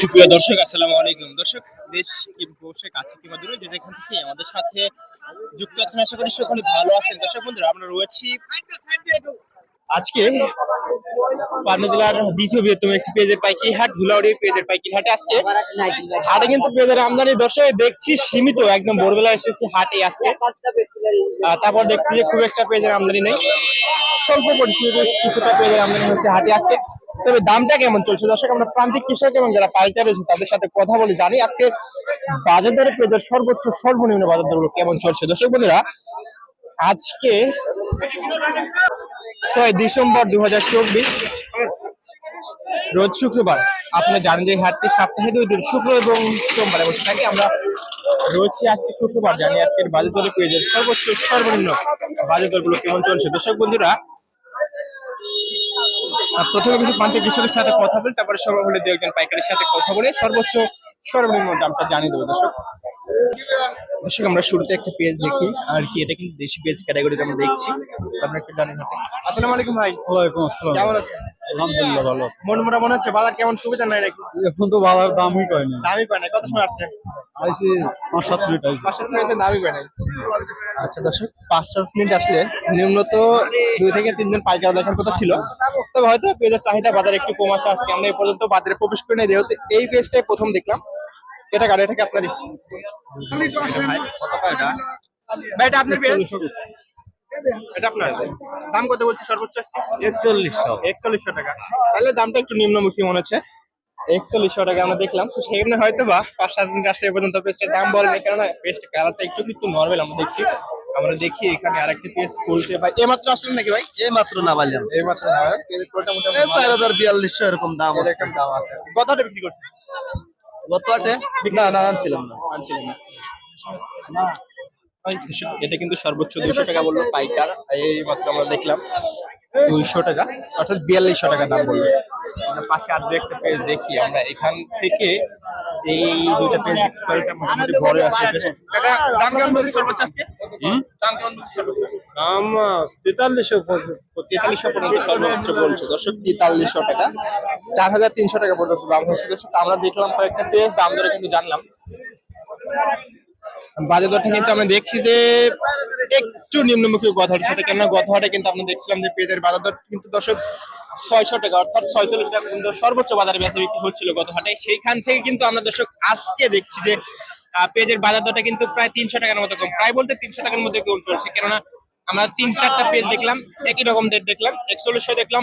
সুপ্রিয় দর্শক, আসসালামু আলাইকুম। দর্শক, দেশ বসে কাছে কিংবা দূরে, যে যেখান থেকে আমাদের সাথে যুক্ত আছেন, আশা করি সকলে ভালো আছেন। দর্শক বন্ধুরা, আমরা রয়েছি আজকে পাবনা জেলার দ্বিতীয় বৃহত্তম একটি পেজের পাইকারি হাট ধুলাউড়ি পেজের পাইকারি হাটে আজকে হাটে কিন্তু পেজের আমদানি দর্শক দেখছি সীমিত, একদম ভোরবেলা এসেছি হাটে আজকে। তারপর দেখছি যে খুব একটা পেজের আমদানি নেই। স্বল্প পরিসরে কিছুটা পেজের আমদানি হচ্ছে হাটে আজকে। তবে দামটা কেমন চলছে? দর্শক, আমরা প্রান্তিক কৃষক এবং যারা পাইকার রয়েছে তাদের সাথে কথা বলে জানি। আজকে বাজার দরে পেঁয়াজের সর্বোচ্চ সর্বনিম্ন বাজার দরগুলো কেমন চলছে? দর্শক বন্ধুরা, আজকে ছয় ডিসেম্বর দুই হাজার চব্বিশ, রোজ শুক্রবার। আপনারা জানেন যে হাটটি সপ্তাহে দুই দিন, শুক্র এবং সোমবারে বসে থাকি। আমরা রয়েছি আজকে শুক্রবার, জানি আজকের বাজার দরে পেঁয়াজের সর্বোচ্চ সর্বনিম্ন বাজার দরগুলো কেমন চলছে? দর্শক বন্ধুরা প্রথমে কিছু প্রান্তিক কৃষকের সাথে কথা বলি তারপরে হলে দু একজন পাইকারের সাথে কথা বলে সর্বোচ্চ সর্বনিম্ন দামটা জানিয়ে দেবো দর্শক। দর্শক আমরা শুরুতে একটা পেজ দেখি আর কি এটা কিন্তু দেশি পেজ ক্যাটাগরিতে আমরা দেখছি। আমরা একটু জানি হাতে আসসালামু আলাইকুম ভাই। ওয়ালাইকুম আসসালাম। কেমন আছেন? আলহামদুলিল্লাহ ভালো আছি। মন মোটা মনে হচ্ছে? বাজার কেমন? সুবিধা নাই নাকি? এখন তো বাবার দামই কয় না। দামি পায় না। কত সময় আসছে? আইসি পাঁচ সাত মিনিট আইসি পাঁচ সাত মিনিট দামি পায় নাই। আচ্ছা দর্শক। পাঁচ সাত মিনিট আসলে নিম্নত দুই থেকে তিনজন পাইকার দেখার কথা ছিল। তবে হয়তো পেঁয়াজের চাহিদা বাজারে একটু কম আছে আজকে। আমরা এই পর্যন্ত বাজারে প্রবেশ করে নাই। যেহেতু এই পেজটাই প্রথম দেখলাম। এটা গাড়ি এটা কি আপনারই? ভাই এটা? আপনার পেজ এটা আপনার? দাম কত বলছে সর্বোচ্চ আজকে? একচল্লিশশো। একচল্লিশশো টাকা। তাহলে দামটা একটু নিম্নমুখী মনে হচ্ছে। একচল্লিশশো টাকা আমরা দেখলাম। তো সেখানে হয়তো বা পাঁচ সাত দিন পর্যন্ত পেস্টের দাম বলেনি। কেননা পেস্টের কালারটা একটু কিন্তু নর্মাল আমরা দেখছি। আমরা দেখি এখানে আরেকটি পেজ খুলছে। ভাই এই মাত্র আসলেন নাকি ভাই? এই মাত্র না পারলাম এই মাত্র না ভাই। পেজের কোলটা মোটামুটি চার হাজার বিয়াল্লিশশো এরকম দাম আছে। এরকম দাম আছে। কতটা বিক্রি করছে গত আটে? না না আনছিলাম না। আনছিলেন না। এটা কিন্তু সর্বোচ্চ দুইশো টাকা বলল পাইকার। এই মাত্র আমরা দেখলাম। দুইশো টাকা? অর্থাৎ বিয়াল্লিশশো টাকা দাম বলল। পাশে আর দু একটা পেজ দেখি। আমরা এখান থেকে এই দুইটা পেজ কয়েকটা মোটামুটি বড় আছে। কাকা দাম কেমন বলছে সর্বোচ্চ আজকে? দাম কেমন বলছে সর্বোচ্চ দাম তেতাল্লিশশো তেতাল্লিশশো পর্যন্ত সর্বোচ্চ বলছে। দর্শক তেতাল্লিশশো টাকা। চার হাজার তিনশো টাকা পর্যন্ত দাম হচ্ছে। দর্শক আমরা দেখলাম কয়েকটা পেজ দাম ধরে কিন্তু জানলাম। বাজার দরটা কিন্তু আমরা দেখছি যে একটু নিম্নমুখী গতহাটের সাথে কেননা গতহাটে কিন্তু আমরা দেখছিলাম যে পেঁয়াজের বাজার দর কিন্তু দর্শক ছয়শো টাকা অর্থাৎ ছয়চল্লিশ টাকা পর্যন্ত সর্বোচ্চ বাজারে বেচা বিক্রি হচ্ছিল গত হাটে। সেইখান থেকে কিন্তু আমরা দর্শক আজকে দেখছি যে আহ, পেঁয়াজের বাজার দরটা কিন্তু প্রায় তিনশো টাকার মতো কম। প্রায় বলতে তিনশো টাকার মধ্যে কম চলছে। কেননা আমরা তিন চারটা পেজ দেখলাম একই রকম রেট দেখলাম একচল্লিশশো দেখলাম